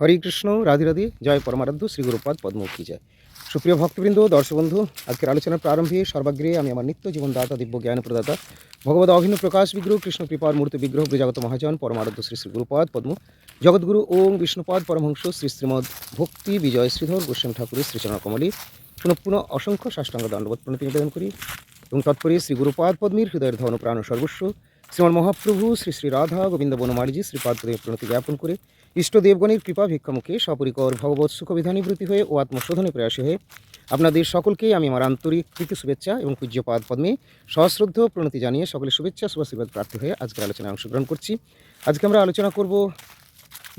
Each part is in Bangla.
হরে কৃষ্ণ, রাধে রাধে, জয় পরমারাধ্য, শ্রী গুরুপাদ পদ্মমুখী জয়। সুপ্রিয় ভক্তবৃন্দ দর্শক বন্ধু আজকের আলোচনার প্রারম্ভে সর্বাগ্রে আমি আমার নিত্য জীবন দাতা দিব্য জ্ঞান প্রদাতা ভগবত অভিন্ন প্রকাশ বিগ্রহ, কৃষ্ণ কৃপার মূর্তি বিগ্রহ ব্রজাগত মহাজন, পরমারাধ্য, শ্রী শ্রী গুরুপাদ পদ্ম জগৎগুরু ওম বিষ্ণুপাদ পরমহংস, শ্রী শ্রীমদ ভক্তি বিজয় শ্রীধর গোস্বামী ঠাকুরের শ্রীচরণ কমলী, পুনঃ পুনঃ অসংখ্য সাষ্টাঙ্গ দণ্ডবোধ প্রণতি নিবেদন করি, এবং তৎপরে শ্রী গুরুপাদ পদ্মীর হৃদয়ের ধন প্রাণ সর্বস্ব শ্রীমান মহাপ্রভু শ্রী শ্রী রাধা গোবিন্দ বনমালীজি, শ্রীপাদ পদে প্রণতি জ্ঞাপন করে ইষ্টদেবগণের কৃপা ভিক্ষামুখে সপরিকর ভগবত সুখবিধানীবৃত্তি হয়ে ও আত্মশোধনে প্রয়াসী হয়ে আপনাদের সকলকেই আমি আমার আন্তরিক প্রীতি, শুভেচ্ছা এবং পূজ্যপাদ পদ্মে সশ্রদ্ধ প্রণতি জানিয়ে সকলের শুভেচ্ছা, শুভাশীর্বাদ প্রার্থী হয়ে আজকের আলোচনায় অংশগ্রহণ করছি। আজকে আমরা আলোচনা করব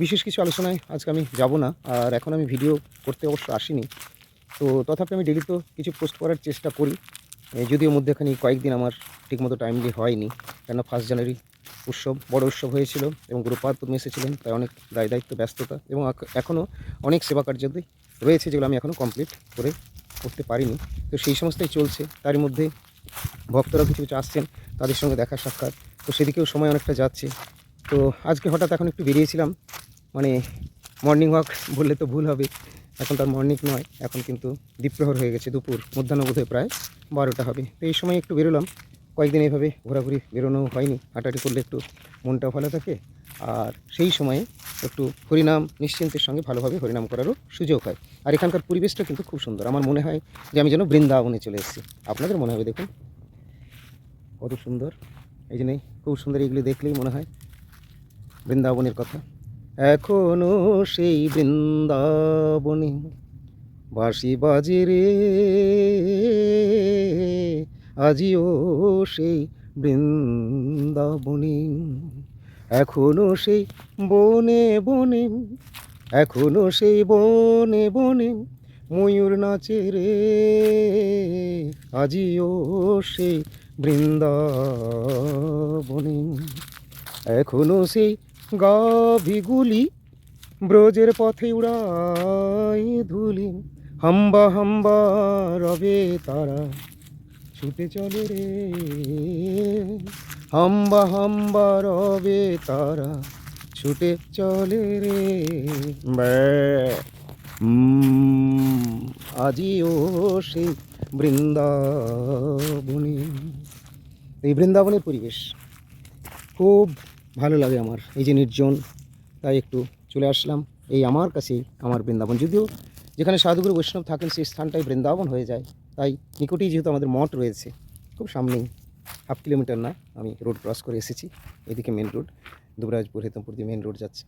বিশেষ কিছু আলোচনায়। আজকে আমি যাব না, আর এখন আমি ভিডিও করতে অবশ্য আসিনি। তো তথাপি আমি ডেলি তো কিছু পোস্ট করার চেষ্টা করি। যদিও মধ্যেখানে কয়েকদিন আমার ঠিকমতো টাইমলি হয়নি, কেননা ফার্স্ট জানুয়ারি উৎসব বড় উৎসব হয়েছিল এবং গুরুপাদ পদ্মে এসেছিলেন, তাই অনেক দায় দায়িত্ব, ব্যস্ততা এবং এখনও অনেক সেবা কার্যাদি রয়েছে যেগুলো আমি এখনও কমপ্লিট করে করতে পারিনি। তো সেই সমস্তই চলছে, তার মধ্যে ভক্তরা কিছু কিছু আসছেন, তাদের সঙ্গে দেখা সাক্ষাৎ, তো সেদিকেও সময় অনেকটা যাচ্ছে। তো আজকে হঠাৎ এখন একটু বেরিয়েছিলাম মানে মর্নিং ওয়াক বললে তো ভুল হবে এখন তার মর্নিং নয়, এখন কিন্তু দ্বীপ্রহর হয়ে গেছে দুপুর, মধ্যাহ্ন বোধহয় প্রায় বারোটা হবে। তো এই সময় একটু বেরোলাম, কয়েকদিন এইভাবে ঘোরাঘুরি বেরোনো হয়নি, হাঁটাহাঁটি করলে একটু মনটাও ভালো থাকে। আর সেই সময়ে একটু হরিনাম নিশ্চিন্তের সঙ্গে ভালোভাবে হরিনাম করারও সুযোগ হয়। আর এখানকার পরিবেশটা কিন্তু খুব সুন্দর। আমার মনে হয় যে আমি যেন বৃন্দাবনে চলে এসেছি। আপনাদের মনে হবে দেখুন। কত সুন্দর। এই জন্যই খুব সুন্দর এগুলি দেখলেই মনে হয় বৃন্দাবনের কথা। এখনও সেই বৃন্দাবনে বাঁশি বাজে রে। আজিও সেই বৃন্দাবনে, এখনও সেই বনে বনে, এখনও সেই বনে বনে ময়ূর নাচে রে। আজিও সেই বৃন্দাবনে, এখনও সেই গাভিগুলি ব্রজের পথে উড়াই ধুলি। হাম্বা হাম্বা, রবে তারা, ছুটে চলে রে। হাম্বা হাম্বা, রবে তারা, ছুটে চলে রে। আজিও সেই বৃন্দাবনে। এই বৃন্দাবনের পরিবেশ খুব ভালো লাগে আমার। এই যে নির্জন, তাই একটু চলে আসলাম। এই আমার কাছেই, আমার বৃন্দাবন। যদিও যেখানে সাধুগুরু বৈষ্ণব থাকেন, সেই স্থানটাই বৃন্দাবন হয়ে যায়। তাই নিকটেই যেহেতু আমাদের মঠ রয়েছে, খুব সামনেই, হাফ কিলোমিটার না, আমি রোড ক্রস করে এসেছি। এদিকে মেন রোড, দুবরাজপুর, হেতমপুর দিয়ে মেন রোড যাচ্ছে।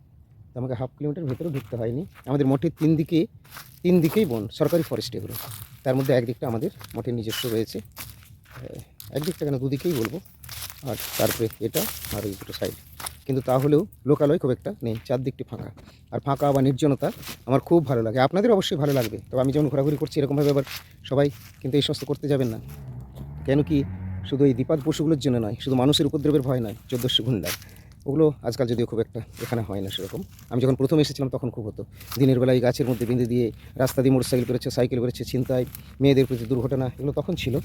তো আমাকে হাফ কিলোমিটার ভেতরেও ঢুকতে হয়নি। আমাদের মঠের তিন দিকে, তিন দিকেই বন, সরকারি ফরেস্ট এগুলো। তার মধ্যে একদিকটা আমাদের মঠের নিজস্ব রয়েছে। একদিকটা কেন দুদিকেই বলব? আর তারপরে এটা আর এই দুটো সাইড কিন্তু তাহলেও লোকালয় খুব একটা নেই, চারদিকটি ফাঁকা। আর ফাঁকা বা নির্জনতা আমার খুব ভালো লাগে। আপনাদের অবশ্যই ভালো লাগবে। তবে আমি যেমন ঘোরাঘুরি করছি এরকমভাবে আবার সবাই কিন্তু এই সমস্ত করতে যাবেন না। কেন কি শুধু এই দ্বিপাদ পশুগুলোর জন্য নয়, শুধু মানুষের উপদ্রবের ভয় নয়, চোদ্দোশো গুন্ডার ওগুলো আজকাল যদিও খুব একটা এখানে হয় না সেরকম। আমি যখন প্রথম এসেছিলাম তখন খুব হতো। দিনের বেলায় গাছের মধ্যে বেঁধে দিয়ে রাস্তা দিয়ে মোটরসাইকেল করেছে, সাইকেল করেছে চিন্তায় মেয়েদের প্রতি দুর্ঘটনা, এগুলো তখন ছিল।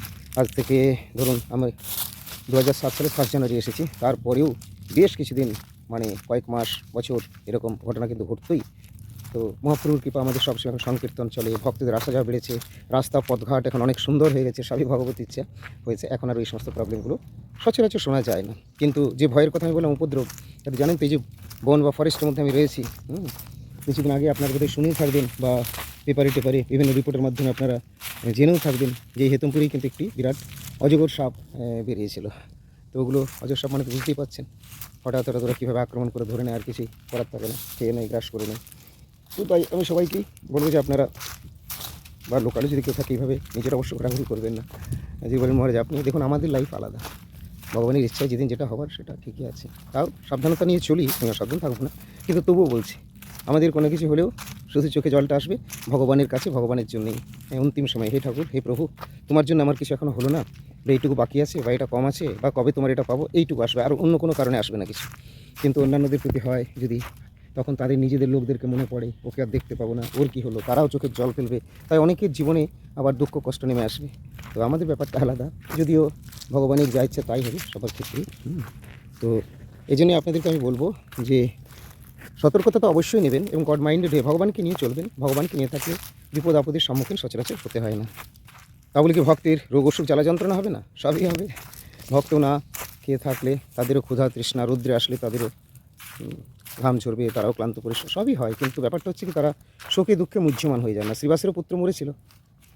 আজ থেকে ধরুন আমি দু হাজার সাত সালে ফার্স্ট জানুয়ারি এসেছি। তারপরেও বেশ কিছুদিন মানে কয়েক মাস, বছর এরকম ঘটনা কিন্তু ঘটতোই। তো মহাপ্রভুর কৃপা আমাদের সবসময় এখন সংকীর্তন চলে, ভক্তদের আসা যাওয়া বেড়েছে, রাস্তা, পথঘাট এখন অনেক সুন্দর হয়ে গেছে, সবই ভগবত ইচ্ছা হয়েছে, এখন আর ওই সমস্ত প্রবলেমগুলো সচরাচর শোনা যায় না। কিন্তু যে ভয়ের কথা আমি বললাম, উপদ্রব, এটা জানেন তো এই যে বন বা ফরেস্টের মধ্যে আমি রয়েছি কিছুদিন আগে আপনারা বোধহয় শুনেই থাকবেন বা পেপারে টেপারে বিভিন্ন রিপোর্টের মাধ্যমে আপনারা জেনেও থাকবেন যে এই হেতমপুরেই কিন্তু একটি বিরাট অজগর সাপ বেরিয়েছিল। তো ওগুলো অজগর সাপ মানে বুঝতেই পাচ্ছেন হঠাৎ হঠাৎ ওরা কীভাবে আক্রমণ করে ধরে নেয়, আর কিছুই করার থাকে না, খেয়ে নেয়, গ্রাস করে নেয়। তো তাই আমি সবাইকেই বলব যে আপনারা বা লোকালে যদি কেউ থাকে এইভাবে নিজের অবশ্য ঘোরাঘুরি করবেন না। জীবনের মহারাজ আপনি দেখুন আমাদের লাইফ আলাদা। ভগবানের ইচ্ছায় যেদিন যেটা হবার সেটা ঠিকই আছে। তাও সাবধানতা নিয়ে চলি আমি সাবধান থাকব না। কিন্তু তবুও বলছি আমাদের কোনো কিছু হলেও শুধু চোখে জলটা আসবে ভগবানের কাছে ভগবানের জন্যই। হ্যাঁ, অন্তিম সময় হে ঠাকুর হে প্রভু তোমার জন্য আমার কিছু এখনও হলো না। এইটুকু বাকি আছে বা এটা কম আছে বা কবে তোমার এটা পাবো এইটুকু আসবে আর অন্য কোনো কারণে আসবে না কিছু। কিন্তু অন্যান্যদের প্রতি হয় যদি তখন তাদের নিজেদের লোকদেরকে মনে পড়ে, ওকে আর দেখতে পাবো না, ওর কী হলো? তারাও চোখের জল ফেলবে। তাই অনেকের জীবনে আবার দুঃখ কষ্ট নেমে আসবে। তো আমাদের ব্যাপারটা আলাদা। যদিও ভগবানের যা ইচ্ছা তাই হবে সবার ক্ষেত্রেই। হুম। তো এই জন্যই আপনাদেরকে আমি বলব যে, সতর্কতা তো অবশ্যই নেবেন এবং গড মাইন্ডেড হয়ে ভগবানকে নিয়ে চলবেন। ভগবানকে নিয়ে থাকলে বিপদ আপদের সম্মুখীন সচরাচর হতে হয় না। তা বলে কি ভক্তের রোগ অসুখ, জ্বালা যন্ত্রণা হবে না? সবই হবে। ভক্ত না খেয়ে থাকলে তাদেরও ক্ষুধা, তৃষ্ণা, রৌদ্রে আসলে তাদেরও ঘাম ঝরবে, তারাও ক্লান্ত পরিশ্রম সবই হয়। কিন্তু ব্যাপারটা হচ্ছে কি, তারা শোকে দুঃখে মুহ্যমান হয়ে যায় না। শ্রীবাসেরও পুত্র মরেছিল।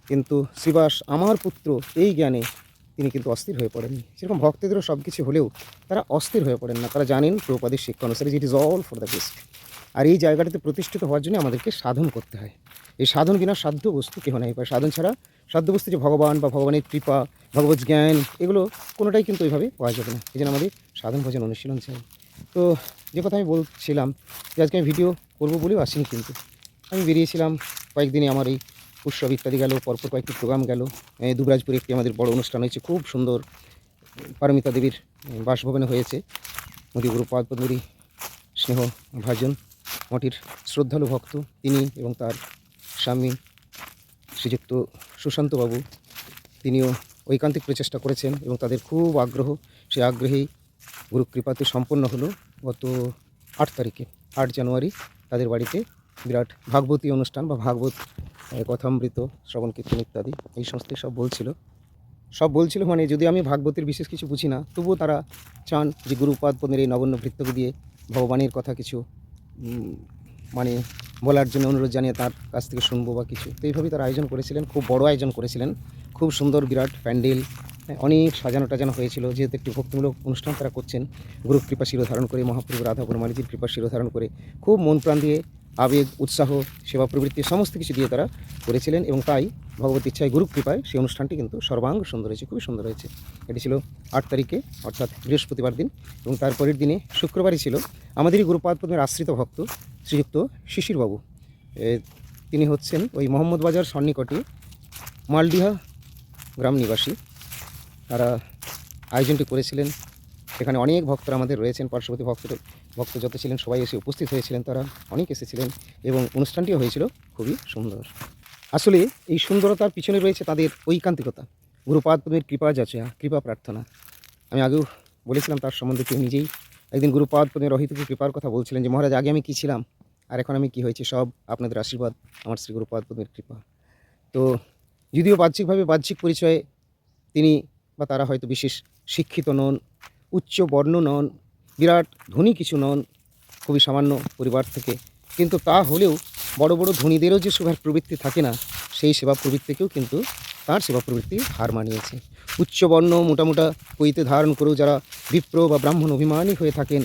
কিন্তু শ্রীবাস আমার পুত্র, এই জ্ঞানে তিনি কিন্তু অস্থির হয়ে পড়েননি। সেরকম ভক্তদেরও সব কিছু হলেও তারা অস্থির হয়ে পড়েন না। তারা জানেন প্রপাদের শিক্ষা অনুসারে it is all for the best আর এই জায়গাটাতে প্রতিষ্ঠিত হওয়ার জন্য আমাদেরকে সাধন করতে হয়। এই সাধন বিনা সাধ্য বস্তু কেহ নাই। বা সাধন ছাড়া সাধ্য বস্তু যে ভগবান বা ভগবানের কৃপা, ভগবত জ্ঞান, এগুলো কোনোটাই কিন্তু ওইভাবে পাওয়া যাবে না। এই জন্য আমাদের সাধন ভজন অনুশীলন চাই। তো যে কথা আমি বলছিলাম যে আজকে আমি ভিডিও করব বলেও আসিনি কিন্তু। আমি বেরিয়েছিলাম, কয়েকদিনে আমার এই উৎসব ইত্যাদি গেল, পরপর কয়েকটি প্রোগ্রাম গেল। দুবরাজপুরে একটি আমাদের বড় অনুষ্ঠান হয়েছে, খুব সুন্দর। পারমিতা দেবীর বাসভবনে হয়েছে। মোদী গুরু পদ্মী স্নেহ ভাজন, মঠির শ্রদ্ধালু ভক্ত, তিনি এবং তার স্বামী শ্রীযুক্ত সুশান্তবাবু। তিনিও ঐকান্তিক প্রচেষ্টা করেছেন এবং তাদের খুব আগ্রহ, সেই আগ্রহেই গুরু কৃপাতে সম্পন্ন হলো গত আট তারিখে, আট জানুয়ারি তাদের বাড়িতে বিরাট ভাগবতী অনুষ্ঠান বা ভাগবত কথামৃত, শ্রবণ, কীর্তন ইত্যাদি, এই সমস্ত সব বলছিল। সব বলছিল মানে যদি আমি ভাগবতের বিশেষ কিছু বুঝি না, তবুও তারা চান যে গুরুপাদ পদের এই নগণ্য ভৃত্যকে দিয়ে ভগবানের কথা কিছু মানে বলার জন্য অনুরোধ জানিয়ে তার কাছ থেকে শুনব বা কিছু। তো এইভাবেই তারা আয়োজন করেছিলেন, খুব বড় আয়োজন করেছিলেন। খুব সুন্দর বিরাট প্যান্ডেল অনেক সাজানো টাজানো হয়েছিল, যেহেতু একটি ভক্তিমূলক অনুষ্ঠান তারা করছেন। গুরু কৃপা শিরোধারণ করে, মহাপ্রভু রাধা বনমালীজির কৃপা শিরোধারণ করে, খুব মন প্রাণ দিয়ে আবেগ, উৎসাহ, সেবা প্রবৃত্তি সমস্ত কিছু দিয়ে তারা করেছিলেন এবং তাই ভগবত ইচ্ছায় গুরু কৃপায় সেই অনুষ্ঠানটি কিন্তু সর্বাঙ্গ সুন্দর হয়েছে, খুবই সুন্দর হয়েছে। এটি ছিল আট তারিখে, অর্থাৎ বৃহস্পতিবার দিন এবং তারপরের দিনে শুক্রবারই ছিল আমাদেরই গুরুপাদ পদ্মের আশ্রিত ভক্ত শ্রীযুক্ত শিশিরবাবু। তিনি হচ্ছেন ওই মোহাম্মদ বাজার সন্নিকটে মালডিহা গ্রাম নিবাসী। তারা আয়োজনটি করেছিলেন। সেখানে অনেক ভক্তরা আমাদের রয়েছেন, পার্শ্ববর্তী ভক্তরা ভক্ত যত ছিলেন, সবাই এসে উপস্থিত হয়েছিলেন, তারা অনেক এসেছিলেন এবং অনুষ্ঠানটিও হয়েছিল খুবই সুন্দর। আসলে এই সুন্দরতার পিছনে রয়েছে তাদের ঐকান্তিকতা। গুরুপাদ পদ্মের কৃপা যাচয়া কৃপা প্রার্থনা। আমি আগেও বলেছিলাম তার সম্বন্ধে কেউ নিজেই একদিন গুরুপাদ পদ্মের অহিতকে কৃপার কথা বলছিলেন যে, মহারাজ, আগে আমি কী ছিলাম? আর এখন আমি কী হয়েছি? সব আপনাদের আশীর্বাদ, আমার শ্রী গুরুপাদ পদ্মের কৃপা। তো যদিও বাহ্যিকভাবে বাহ্যিক পরিচয়ে তিনি বা তারা হয়তো বিশেষ শিক্ষিত নন, উচ্চ বর্ণ নন, বিরাট ধনী কিছু নন, খুবই সামান্য পরিবার থেকে। কিন্তু তা হলেও বড় বড় ধনীদেরও যে সেবার প্রবৃত্তি থাকে না, সেই সেবা প্রবৃত্তিকেও কিন্তু তার সেবা প্রবৃত্তি হার মানিয়েছে। উচ্চ উচ্চবর্ণ মোটামোটা পৈতে ধারণ করেও যারা বিপ্র বা ব্রাহ্মণ অভিমানী হয়ে থাকেন,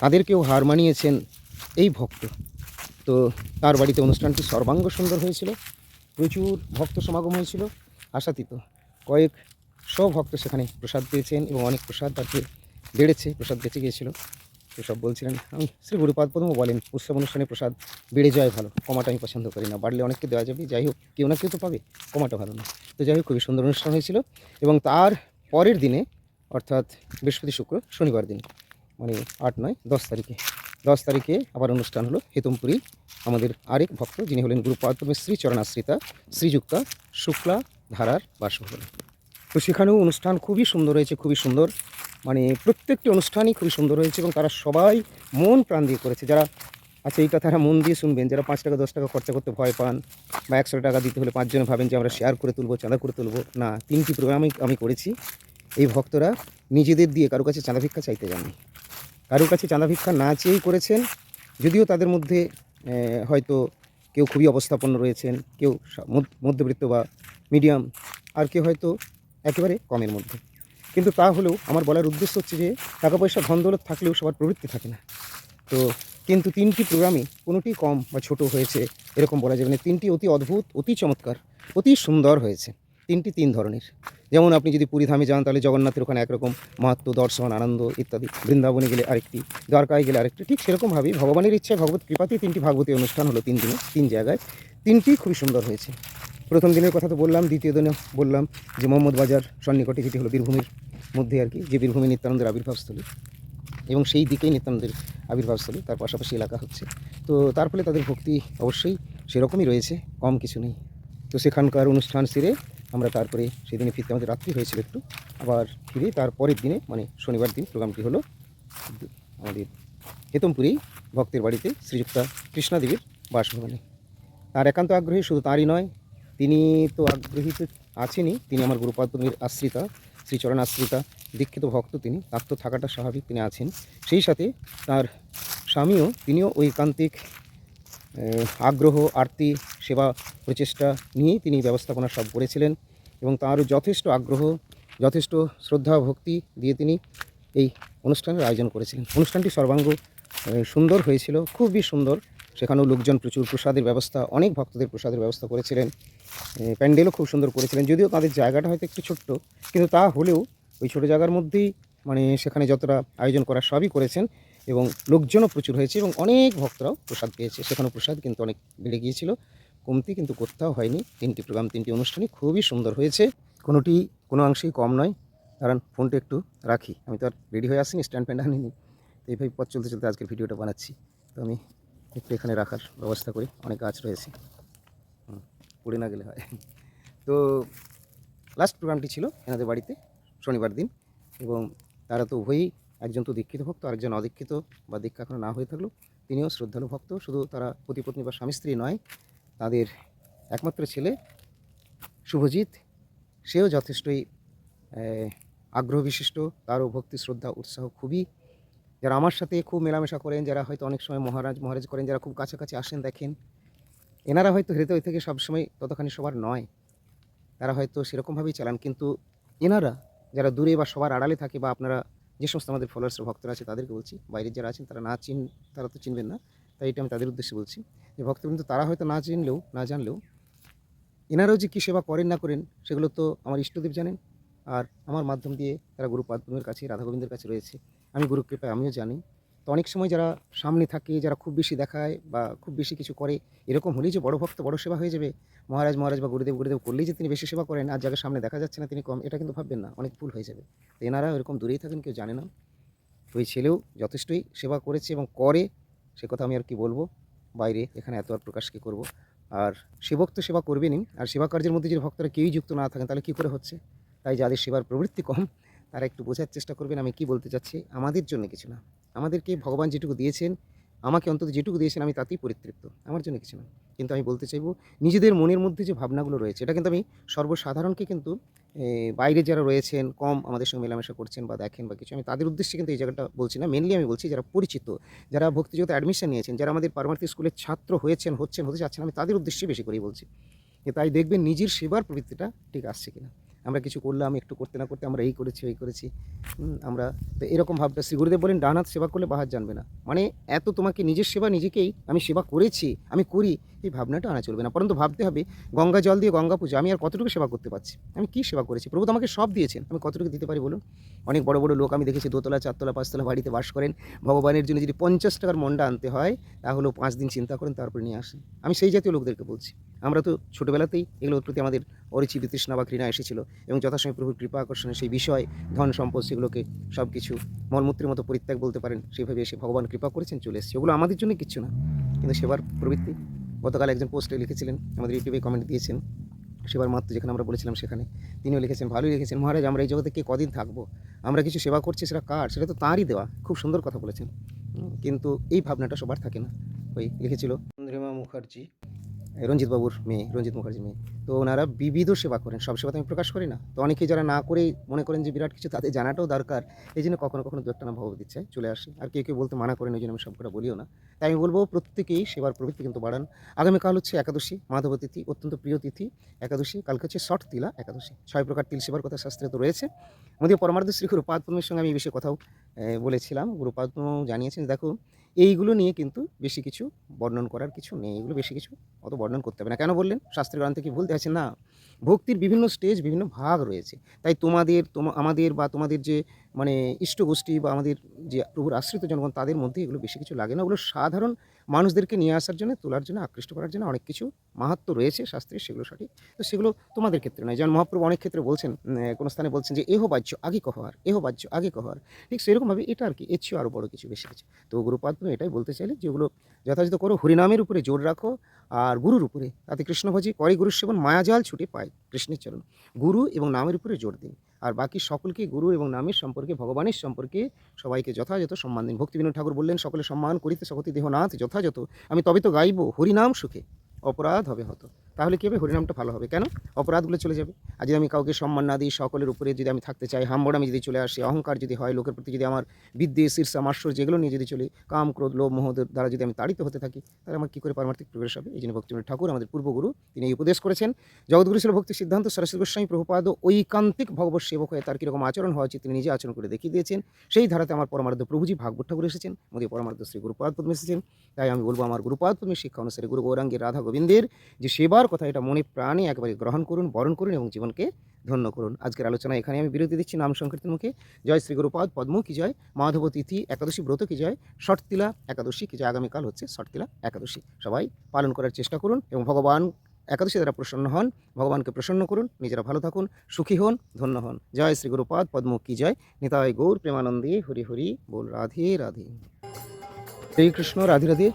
তাদেরকেও হার মানিয়েছেন এই ভক্ত। তো তার বাড়িতে অনুষ্ঠানটি সর্বাঙ্গ সুন্দর হয়েছিল, প্রচুর ভক্ত সমাগম হয়েছিল, আশাতীত। কয়েক সব ভক্ত সেখানে প্রসাদ পেয়েছেন এবং অনেক প্রসাদ তাকে বেড়েছে, প্রসাদ বেঁচে গিয়েছিল। তো সব বলছিলেন। আমি শ্রী গুরুপাদ পদমও বলেন, উৎসব অনুষ্ঠানে প্রসাদ বেড়ে যাওয়াই ভালো, কমাটা আমি পছন্দ করি না। বাড়লে অনেককে দেওয়া যাবে, যাই হোক, কেউ না কেউ তো পাবে, কমাটা ভালো না। তো যাই হোক, খুবই সুন্দর অনুষ্ঠান হয়েছিল এবং তার পরের দিনে, অর্থাৎ বৃহস্পতি শুক্র, শনিবার দিন মানে আট নয়, দশ তারিখে দশ তারিখে আবার অনুষ্ঠান হলো হেতমপুরী। আমাদের আরেক ভক্ত, যিনি হলেন গুরুপাদ পদ্মের শ্রী চরণাশ্রিতা শ্রীযুক্তা, শুক্লা, ধারার বাসভবন। তো সেখানেও অনুষ্ঠান খুবই সুন্দর হয়েছে, খুবই সুন্দর। মানে প্রত্যেকটি অনুষ্ঠানই খুবই সুন্দর হয়েছে এবং তারা সবাই মন প্রাণ দিয়ে করেছে। যারা আচ্ছা এইটা তারা মন দিয়ে শুনবেন, যারা পাঁচ টাকা, দশ টাকা খরচা করতে ভয় পান বা একশো টাকা দিতে হলে পাঁচজনে ভাবেন যে আমরা শেয়ার করে তুলবো, চাঁদা করে তুলবো। না, তিনটি প্রোগ্রামই আমি করেছি। এই ভক্তরা নিজেদের দিয়ে কারও কাছে চাঁদা ভিক্ষা চাইতে যাননি। কারও কাছে চাঁদা ভিক্ষা না চেয়েই করেছেন, যদিও তাদের মধ্যে হয়তো কেউ খুবই অবস্থাপন্ন রয়েছেন, কেউ মধ্যবিত্ত বা মিডিয়াম আর কেউ হয়তো একেবারে কমের মধ্যে। কিন্তু তা হলেও আমার বলার উদ্দেশ্য হচ্ছে যে টাকা পয়সা ধন থাকলেও সবার প্রবৃত্তি থাকে না। তো কিন্তু তিনটি প্রোগ্রামই কোনোটি কম বা ছোট হয়েছে, এরকম বলা যাবে না। তিনটি অতি অদ্ভুত, অতি চমৎকার, অতি সুন্দর হয়েছে। তিনটি তিন ধরনের। যেমন আপনি যদি পুরী ধামে যান, তাহলে জগন্নাথের ওখানে একরকম মাহাত্ম, দর্শন, আনন্দ ইত্যাদি। বৃন্দাবনে গেলে আরেকটি, দ্বারকায় গেলে আরেকটি। ঠিক সেরকমভাবেই ভগবানের ইচ্ছায়, ভগবত কৃপাতেই তিনটি ভাগবতী অনুষ্ঠান হলো তিন দিনে, তিন জায়গায়। তিনটি খুবই সুন্দর হয়েছে। প্রথম দিনের কথা তো বললাম, দ্বিতীয় দিনে বললাম যে মোহাম্মদ বাজার সন্নিকটে যেটি হলো বীরভূমের মধ্যে আর কি, যে বীরভূমে নিত্যানন্দের আবির্ভাবস্থলী এবং সেই দিকেই নিত্যানন্দের আবির্ভাবস্থলী, তার পাশাপাশি এলাকা হচ্ছে। তো তার ফলে তাদের ভক্তি অবশ্যই সেরকমই রয়েছে, কম কিছু নেই। তো সেখানকার অনুষ্ঠান সেরে আমরা তারপরে সেদিনে ফিরতে আমাদের রাত্রি হয়েছিল একটু, আবার ফিরে তার পরের দিনে মানে শনিবার দিন প্রোগ্রামটি হলো আমাদের হেতমপুরেই ভক্তের বাড়িতে শ্রীযুক্তা কৃষ্ণাদেবীর বাসভবনে। তার একান্ত আগ্রহী শুধু তারই নয় তিনি তো আগ্রহী তো আছেনই, তিনি আমার গুরুপাদমীর আশ্রিতা, শ্রীচরণ আশ্রিতা, দীক্ষিত ভক্ত তিনি, তার তো থাকাটা স্বাভাবিক তিনি আছেন। সেই সাথে তার স্বামীও, তিনিও ঐকান্তিক আগ্রহ, আরতি, সেবা, প্রচেষ্টা নিয়েই তিনি ব্যবস্থাপনা সব করেছিলেন এবং তারও যথেষ্ট আগ্রহ, যথেষ্ট শ্রদ্ধা, ভক্তি দিয়ে তিনি এই অনুষ্ঠানের আয়োজন করেছিলেন। অনুষ্ঠানটি সর্বাঙ্গ সুন্দর হয়েছিল, খুবই সুন্দর। সেখানেও লোকজন প্রচুর প্রসাদের ব্যবস্থা, অনেক ভক্তদের প্রসাদের ব্যবস্থা করেছিলেন। প্যান্ডেলও খুব সুন্দর করেছিলেন, যদিও তাদের জায়গাটা হয়তো একটু ছোট্ট, কিন্তু তা হলেও ওই ছোটো জায়গার মধ্যেই মানে সেখানে যতটা আয়োজন করা সবই করেছেন এবং লোকজনও প্রচুর হয়েছে এবং অনেক ভক্তরাও প্রসাদ পেয়েছে। সেখানেও প্রসাদ কিন্তু অনেক বেড়ে গিয়েছিল, কমতি কিন্তু কোথাও হয়নি। তিনটি প্রোগ্রাম, তিনটি অনুষ্ঠানই খুবই সুন্দর হয়েছে। কোনোটি কোনো অংশেই কম নয়। কারণ ফোনটা একটু রাখি। আমি তো আর রেডি হয়ে আসিনি, স্ট্যান্ড প্যান্ড আনিনি এইভাবে পথ চলতে চলতে আজকের ভিডিওটা বানাচ্ছি। তো আমি একটু এখানে রাখার ব্যবস্থা করি। অনেক গাছ রয়েছে। পড়ে না গেলে হয়। তো লাস্ট প্রোগ্রামটি ছিল এনাদের বাড়িতে শনিবার দিন এবং তারা তো উভয়ই একজন তো দীক্ষিত ভক্ত, আরেকজন অদীক্ষিত বা দীক্ষা এখনও না হয়ে থাকলেও তিনিও শ্রদ্ধালু ভক্ত। শুধু তারা পতিপত্নী বা স্বামী স্ত্রী নয়, তাদের একমাত্র ছেলে শুভজিৎ, সেও যথেষ্টই আগ্রহ বিশিষ্ট তারও ভক্তি, শ্রদ্ধা, উৎসাহ খুবই যারা আমার সাথে খুব মেলামেশা করেন, যারা হয়তো অনেক সময় মহারাজ মহারাজ করেন, যারা খুব কাছাকাছি আসেন, দেখেন, এনারা হয়তো হৃদয় থেকে সবসময় ততখানি সবার নয়। তারা হয়তো সেরকমভাবেই চালান, কিন্তু এনারা যারা দূরে বা সবার আড়ালে থাকে বা আপনারা যে সমস্ত আমাদের ফলোয়ার্স ভক্তরা আছে, তাদেরকে বলছি, বাইরের যারা আছেন, তারা না চিন, তারা তো চিনবেন না, তাই এটা আমি তাদের উদ্দেশ্যে বলছি যে ভক্তবৃন্দ, তারা হয়তো না চিনলেও, না জানলেও, এনারাও যে কী সেবা করেন, না করেন, সেগুলো তো আমার ইষ্টদেব জানেন, আর আমার মাধ্যম দিয়ে তারা গুরু পাদ্মের কাছে রাধা গোবিন্দের কাছে রয়েছে। আমি গুরু কৃপায় আমিও জানি। তো অনেক সময় যারা সামনে থাকে, যারা খুব বেশি দেখায় বা খুব বেশি কিছু করে, এরকম হলেই যে বড় ভক্ত, বড় সেবা হয়ে যাবে। মহারাজ মহারাজ বা গুরুদেব গুরুদেব করলেই যে তিনি বেশি সেবা করেন, আর যাকে সামনে দেখা যাচ্ছে না তিনি কম, এটা কিন্তু ভাববেন না, অনেক ভুল হয়ে যাবে। তো এনারা এরকম দূরেই থাকেন, কেউ জানে না। ওই ছেলেও যথেষ্টই সেবা করেছে এবং করে, সে কথা আমি আর কি বলব? বাইরে এখানে এত আর প্রকাশ কী করব? আর সেবক তো সেবা করবেনই, আর সেবা কার্যের মধ্যে যদি ভক্তরা কেউই যুক্ত না থাকেন, তাহলে কী করে হচ্ছে? তাই যাদের সেবার প্রবৃত্তি কম তারা একটু বোঝার চেষ্টা করবেন আমি কি বলতে চাচ্ছি। আমাদের জন্য কিছু না। আমাদেরকে ভগবান যেটুকু দিয়েছেন, আমাকে অন্তত যেটুকু দিয়েছেন আমি তাতেই পরিতৃপ্ত। আমার জন্য কিছু না। কিন্তু আমি বলতে চাইব, নিজেদের মনের মধ্যে যে ভাবনাগুলো রয়েছে, এটা কিন্তু আমি সর্বসাধারণকে কিন্তু বাইরে যারা রয়েছেন, কম আমাদের সঙ্গে মেলামেশা করছেন বা দেখেন বা কিছু, আমি তাদের উদ্দেশ্যে কিন্তু এই জায়গাটা বলছি না। মেনলি আমি বলছি যারা পরিচিত, যারা ভক্তি জগতে অ্যাডমিশন নিয়েছেন, যারা আমাদের পারমার্থী স্কুলের ছাত্র হয়েছেন, হচ্ছেন, হতে যাচ্ছেন আমি তাদের উদ্দেশ্যে বেশি করেই বলছি। তাই দেখবেন নিজের সেবার প্রবৃত্তিটা ঠিক আসছে কিনা। আমরা কিছু করলাম, একটু করতে না করতে আমরা এই করেছি এই করেছি। আমরা, তো এরকম ভাবটা, শ্রী গুরুদেব বলেন ডান হাত সেবা করলে বাহাত জানবে না। মানে এত তোমাকে নিজের সেবা নিজেকেই আমি সেবা করেছি, আমি করি, এই ভাবনাটা আনা চলবে না। পরন্তু ভাবতে হবে, গঙ্গা জল দিয়ে গঙ্গা পুজো, আমি আর কতটুকু সেবা করতে পারছি? আমি কি সেবা করেছি? প্রভু আমাকে সব দিয়েছেন, আমি কতটুকু দিতে পারি বলুন? অনেক বড় বড় লোক আমি দেখেছি, দোতলা, চারতলা, পাঁচতলা বাড়িতে বাস করেন। ভগবানের জন্য যদি পঞ্চাশ টাকার মন্ডা আনতে হয় তাহলেও পাঁচ দিন চিন্তা করেন, তারপরে নিয়ে আসেন। আমি সেই জাতীয় লোকদেরকে বলছি। আমরা তো ছোটোবেলাতেই এগুলোর প্রতি আমাদের অরিচি বিতৃষ্ণা বা ঘৃণা এসেছিল এবং যথাসময় প্রভুর কৃপা আকর্ষণে সেই বিষয়, ধন, সম্পদ সেগুলোকে সব কিছু মলমূত্রের মতো পরিত্যাগ বলতে পারেন। সেভাবে এসে ভগবান কৃপা করেছেন, চলে এসেছে। ওগুলো আমাদের জন্য কিচ্ছু না। কিন্তু সেবার প্রবৃত্তি, গতকাল একজন পোস্টে লিখেছিলেন, আমাদের ইউটিউবে কমেন্ট দিয়েছেন। সেবার মাত্র যেখানে আমরা বলেছিলাম সেখানে। তিনিও লিখেছেন, ভালোই লিখেছেন, মহারাজ, আমরা এই জগতে কে কদিন থাকব? আমরা কিছু সেবা করছি, সেটা কার? সেটা তো তাঁরই দেওয়া। খুব সুন্দর কথা বলেছেন। কিন্তু এই ভাবনাটা সবার থাকে না। ওই লিখেছিল চন্দ্রিমা মুখার্জি রঞ্জিত বাবুর মেয়ে, রঞ্জিত মুখার্জি মেয়ে। তো ওনারা বিবিধ সেবা করেন, সব সেবা তো আমি প্রকাশ করি না। তো অনেকে যারা না করেই মনে করেন যে বিরাট কিছু তাদের জানাটাও দরকার, এই জন্য কখনো কখনো দু একটা না ভাব দিচ্ছে, চলে আসে। আর কেউ কেউ বলতে মানা করেন ওই জন্য আমি সবকটা বলিও না। তাই আমি বলব প্রত্যেকেই সেবার প্রবৃত্তি কিন্তু বাড়ান। আগামীকাল হচ্ছে একাদশী, মাধব তিথি, অত্যন্ত প্রিয় তিথি, একাদশী। কালকে হচ্ছে ষট তিলা একাদশী। ছয় প্রকার তিল সেবার কথা শাস্ত্রে তো রয়েছে। আমাদের পরমার্থ শ্রী গুরু সঙ্গে আমি এই বিষয়ে কথাও বলেছিলাম। গুরু জানিয়েছেন, দেখো এইগুলো নিয়ে কিন্তু বেশি কিছু বর্ণন করার কিছু নেই। এগুলো বেশি কিছু অত বর্ণন করতে হবে না। কেন বললেন? শাস্ত্রের গ্রন্থে কি ভুলতে আছে না। ভক্তির বিভিন্ন স্টেজ বিভিন্ন ভাগ রয়েছে। তাই তোমাদের, তোমা, আমাদের বা তোমাদের যে মানে ইষ্টগোষ্ঠী বা আমাদের যে প্রভুর আশ্রিত জনগণ, তাদের মধ্যে এগুলো বেশি কিছু লাগে না। ওগুলো সাধারণ মানুষদেরকে নিয়ে আসার জন্য, তোলার জন্য, আকৃষ্ট করার জন্য অনেক কিছু মাহাত্ম রয়েছে শাস্ত্রে সেগুলো সঠিক। তো সেগুলো তোমাদের ক্ষেত্রে নয়। যেমন মহাপ্রভু অনেক ক্ষেত্রে বলছেন কোনো স্থানে বলছেন যে, এহ বাহ্য, আগে কহার এহ বাহ্য, আগে কহার ঠিক সেরকমভাবে এটা আর কি, এর চেয়েও আরও বড় কিছু বেশি কিছু তো গুরুপাদ এটাই বলতে চাইলে যেগুলো যথাযথ করো, হরিনামের উপরে জোর রাখো আর গুরুর উপরে। তাতে কৃষ্ণভজি করে গুরুর সেবন, মায়াজাল ছুটে পায় কৃষ্ণের চরণ। গুরু এবং নামের উপরে জোর দিন। আর বাকি সকলকে গুরু এবং নামের সম্পর্কে, ভগবানের সম্পর্কে সবাইকে যথাযথ সম্মান দিন। ভক্তিবিনোদ ঠাকুর বললেন, সকলে সম্মান করিতে সকতি দেহনাথ যথাযথ। আমি তবে তো গাইব, হরিনাম সুখে। অপরাধ হবে হতো। তাহলে কী হবে? হরিনামটা ভালো হবে। কেন? অপরাধগুলো চলে যাবে। আর যদি আমি কাউকে সম্মান না দিই, সকলের উপরে যদি আমি থাকতে চাই হাম্বড়ামি যদি চলে আসি, অহংকার যদি হয়, লোকের প্রতি যদি আমার বিদ্বেষ শীর্ষা মাস্যর যেগুলো নিয়ে যদি চলি, কাম, ক্রোধ, লোভ মোহদের দ্বারা যদি আমি তাড়িত হতে থাকি, তাহলে আমার কী করে পারমার্থিক প্রবেশ হবে? এই জন্য ভক্তিবিনোদ ঠাকুর, আমাদের পূর্বগুরু, তিনি এই উপদেশ করেছেন। জগৎগুরু ছিল ভক্তি সিদ্ধান্ত, সরস্বতী গোস্বামী প্রভুপাদ ঐকান্তিক ভগবত সেবক হয়ে তার কীরকম আচরণ হওয়া উচিত তিনি নিজে আচরণ করে দেখিয়ে দিয়েছেন। সেই ধারাতে আমার পরমার্ধ প্রভুজি ভাগবত ঠাকুর এসেছেন। মোদী পরমার্ধ শ্রী গুরুপাদ পদ্ম এসেছেন। তাই আমি বলব, আমার গুরুপাদ পদ্মের শিক্ষা অনুসারে গুরু গৌরাঙ্গের রাধা গোবিন্দের যে সেবার কথা, এটা মনে প্রাণে একবারে গ্রহণ করুন, বরণ করুন এবং জীবনকে ধন্য করুন। আজকের আলোচনা এখানে আমি বিরতি দিচ্ছি। নাম সংকীর্তন মুখে। জয় শ্রী গুরুপাদ পদ্ম কি জয়। মাধব তিথি একাদশী ব্রত কি জয়। ষটতিলা একাদশী কি জয়। আগামীকাল হচ্ছে ষটতিলা একাদশী। সবাই পালন করার চেষ্টা করুন এবং ভগবান একাদশী দ্বারা প্রসন্ন হন, ভগবানকে প্রসন্ন করুন, নিজেরা ভালো থাকুন, সুখী হন, ধন্য হন। জয় শ্রী গুরুপাদ পদ্ম কি জয়। নিতাই গৌর প্রেমানন্দে হরি হরি। বল রাধে রাধে। শ্রী কৃষ্ণ, রাধে রাধে।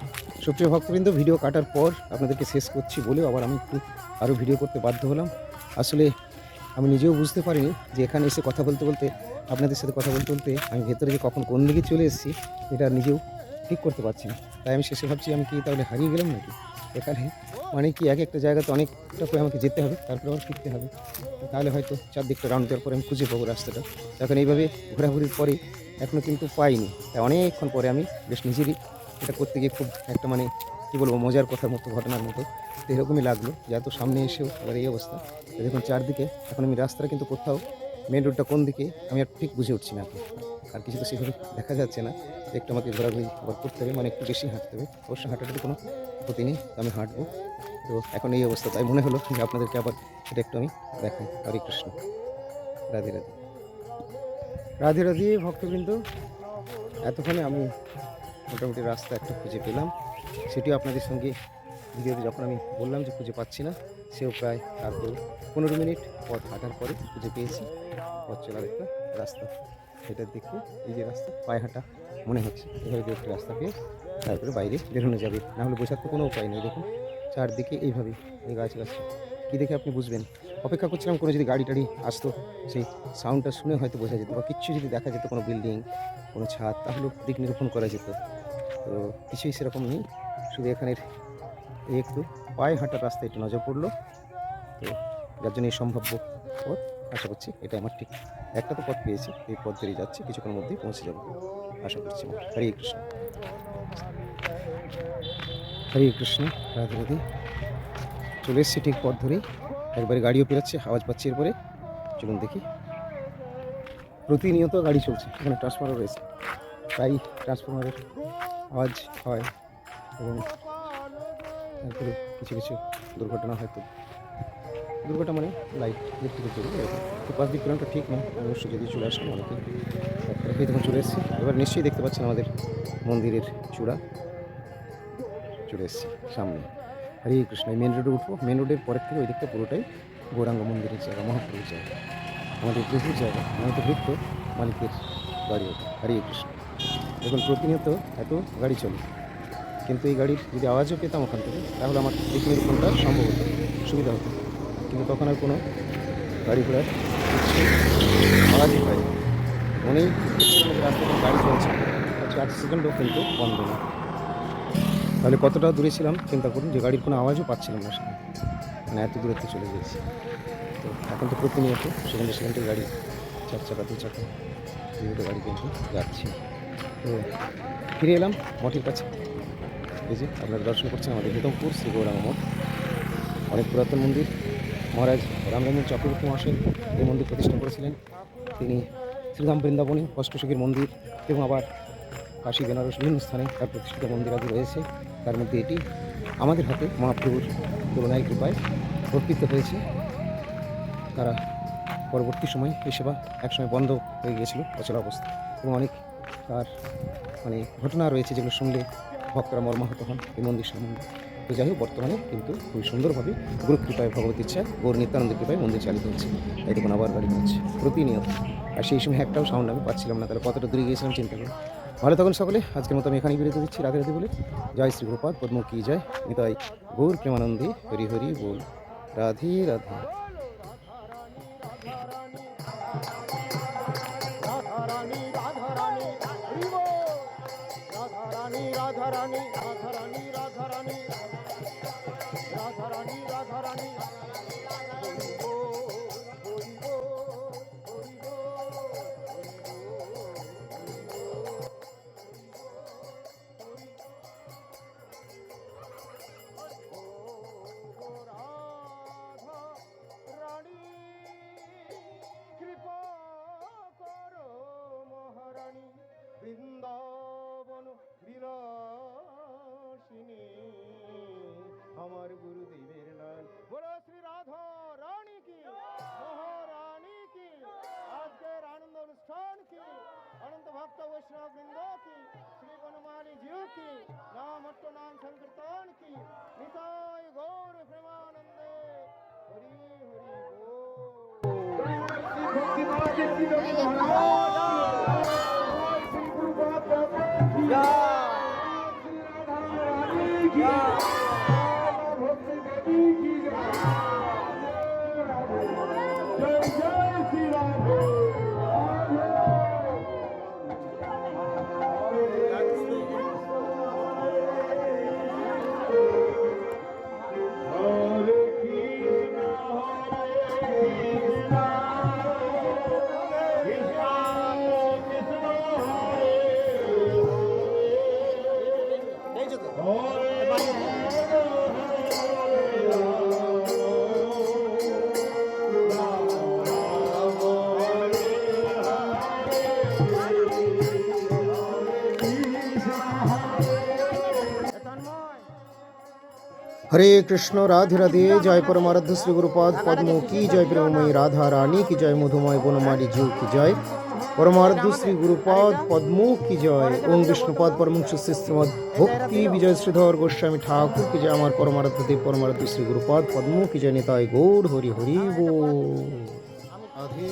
সুপ্রিয় ভক্তবৃন্দ, ভিডিও কাটার পর আপনাদেরকে শেষ করছি বলেও আবার আমি একটু আরও ভিডিও করতে বাধ্য হলাম। আসলে আমি নিজেও বুঝতে পারিনি যে এখানে এসে কথা বলতে বলতে, আপনাদের সাথে কথা বলতে বলতে আমি ভেতরে যে কখন কোন দিকে চলে এসেছি, এটা নিজেও ঠিক করতে পারছি না। তাই আমি শেষে ভাবছি, আমি কি তাহলে হারিয়ে গেলাম নাকি? এখানে মানে কি এক একটা জায়গাতে অনেকটা করে আমাকে যেতে হবে, তারপরে আবার ফিরতে হবে। তাহলে হয়তো চারদিকটা রাউন্ড দেওয়ার পরে আমি খুঁজে পাবো রাস্তাটা। এখন এইভাবে ঘোরাঘুরির পরে এখনও কিন্তু পাইনি। তাই অনেকক্ষণ পরে আমি বেশ নিজেরই এটা করতে গিয়ে খুব একটা মানে কী বলব, মজার কথার মতো, ঘটনার মতো তো এরকমই লাগল। যে এত সামনে এসেও আবার এই অবস্থা। দেখুন চারদিকে এখন আমি রাস্তাটা কিন্তু কোথাও মেন রোডটা কোন দিকে আমি আর ঠিক বুঝে উঠছি না আর কিছু তো সেভাবে দেখা যাচ্ছে না। একটু আমাকে ঘোরাঘুরি আবার করতে হবে মানে একটু বেশি হাঁটতে হবে। অবশ্য হাঁটাটার কোনো ক্ষতি নেই আমি হাঁটবো। তো এখন এই অবস্থা, তাই মনে হলো যে আপনাদেরকে আবার এটা একটু আমি দেখাই। হরে কৃষ্ণ। রাধে রাধে। রাধে রাধে, ভক্তবৃন্দ। এতক্ষণে আমি মোটামুটি রাস্তা একটা খুঁজে পেলাম। সেটিও আপনাদের সঙ্গে ভিডিওতে যখন আমি বললাম যে খুঁজে পাচ্ছি না, সেও প্রায় তারপর পনেরো মিনিট পথ হাঁটার পরে খুঁজে পেয়েছি। পথ চলার একটা রাস্তা। সেটার দিকে এই যে রাস্তা, পায়ে হাঁটা মনে হচ্ছে। এভাবে একটি রাস্তা পেয়ে তারপরে বাইরে বেরোনো যাবে। না হলে বোঝার তো কোনো উপায় নেই। দেখুন, চারদিকে এইভাবে এই গাছ গাছ কী দেখে আপনি বুঝবেন? অপেক্ষা করছিলাম কোনো যদি গাড়ি টাড়ি আসতো, সেই সাউন্ডটা শুনে হয়তো বোঝা যেত বা কিচ্ছু যদি দেখা যেত কোনো বিল্ডিং কোনো ছাদ, তাহলেও দিক নিরূপণ করা যেত। তো কিছুই সেরকম নেই, শুধু এখানের এই একটু পায়ে হাঁটার রাস্তায় একটু নজর পড়ল। তো যার জন্য এই সম্ভাব্য পথ, আশা করছি এটা আমার ঠিক একটা তো পথ পেয়েছি, এই পথ ধরে যাচ্ছি, কিছুক্ষণের মধ্যেই পৌঁছে যাব। আশা করছি। হরে কৃষ্ণ। হরে কৃষ্ণ রাধে। চলে এসেছি ঠিক পথ ধরেই। একবারে গাড়িও পেরোচ্ছে, আওয়াজ পাচ্ছি এরপরে। চলুন দেখি। প্রতিনিয়ত গাড়ি চলছে, এখানে ট্রান্সফারও রয়েছে। তাই ট্রান্সফরমারের আওয়াজ হয় এবং তারপরে কিছু কিছু দুর্ঘটনা হয়তো। দুর্ঘটনা মানে লাইট ইলেকট্রিকের জন্য তো পাঁচ দিক ঠিক নয় অবশ্যই যদি চলে আসলাম অনেকে তারপরে তখন চলে এসেছি। এবার নিশ্চয়ই দেখতে পাচ্ছেন আমাদের মন্দিরের চূড়া। চলে এসেছি সামনে। হরে কৃষ্ণ মেন রোডে উঠবো। মেন রোডের পরের থেকে ওই দিকটা পুরোটাই গৌরাঙ্গ মন্দিরের জায়গা মহাপ্রভুর জায়গা। আমাদের প্রভুর জায়গা, আমাদের বৃত্ত মালিকের গাড়ি ওঠে হরে কৃষ্ণ। এখন প্রতিনিয়ত এত গাড়ি চলে। কিন্তু এই গাড়ির যদি আওয়াজও পেতাম ওখান থেকে, তাহলে আমার দিক নিরূপণটা সম্ভব হতো, সুবিধা হতো। কিন্তু তখন আর কোনো গাড়ি ঘোড়ার আওয়াজই হচ্ছে না যে গাড়ি চলছে আট সেকেন্ডও কিন্তু বন্ধ না তাহলে কতটা দূরে ছিলাম চিন্তা করুন, যে গাড়ির কোনো আওয়াজও পাচ্ছিলাম না সেখানে। মানে এত দূরত্বে চলে গিয়েছি। তো এখন তো প্রতিনিয়ত সেখান থেকে গাড়ি চার চাকা দু চাকা বিভিন্ন গাড়ি কিন্তু যাচ্ছে। তো ফিরে এলাম মঠের কাছে। এই যে আপনারা দর্শন করছেন আমাদের হিতমপুর শ্রী গৌরাঙ্গ মঠ। অনেক পুরাতন মন্দির। মহারাজ রামরঞ্জন চক্রবর্তী মহাশয় এই মন্দির প্রতিষ্ঠা করেছিলেন। তিনি শ্রীধাম বৃন্দাবনী অষ্টসখীর মন্দির এবং আবার কাশী, বেনারস বিভিন্ন স্থানে তার প্রতিষ্ঠিত মন্দির আদি রয়েছে। তার মধ্যে এটি আমাদের হাতে মহাপ্রভুর তুলনায় কৃপায় অর্পিত হয়েছে। তারা পরবর্তী সময় এই সেবা একসময় বন্ধ হয়ে গিয়েছিল অচলা অবস্থা। এবং অনেক তার মানে ঘটনা রয়েছে যেগুলো শুনলে ভক্তরা মর্মাহত হন এই মন্দির সম্বন্ধে তো যাই হোক, বর্তমানে কিন্তু খুবই সুন্দরভাবে গুরু কৃপায়, ভগবত ইচ্ছা গৌর নিত্যানন্দ কৃপায় মন্দির চালিত হচ্ছে। এই দেখুন, আবার গাড়ি হচ্ছে প্রতিনিয়ত। আর সেই সময় একটাও সাউন্ড আমি পাচ্ছিলাম না। তাহলে কতটা দূরে গিয়েছিলাম চিন্তা করুন। ভালো থাকুন সকলে। আজকের মতো আমি এখানেই বিরত দিচ্ছি রাধে রাধে বলে। জয় শ্রী গোপাল, পদ্ম কি জয়। নিতাই গৌর প্রেমানন্দে হরি হরি বল। রাধে রাধে। রাধা রানী রাধা রানী রাধা রানী 我已了 হরে কৃষ্ণ রাধে রাধে জয় পরমারাধ্য শ্রী গুরুপদ পদ্ম কি জয় প্রেমময়ী রাধা রানী কি জয় মধুময় বনমালী জিউ কি জয় পরমারাধ্য শ্রী গুরুপদ পদ্ম কি জয়? ওম বিষ্ণুপদ পরমংশ শ্রীমদ ভক্তি বিজয় শ্রীধর গোস্বামী ঠাকুর কি জয়? আমার পরমার্ধ দেব পরমারাধ্য শ্রী গুরুপদ পদ্ম কি জয়? নেতায় গৌর হরি হরি রাধে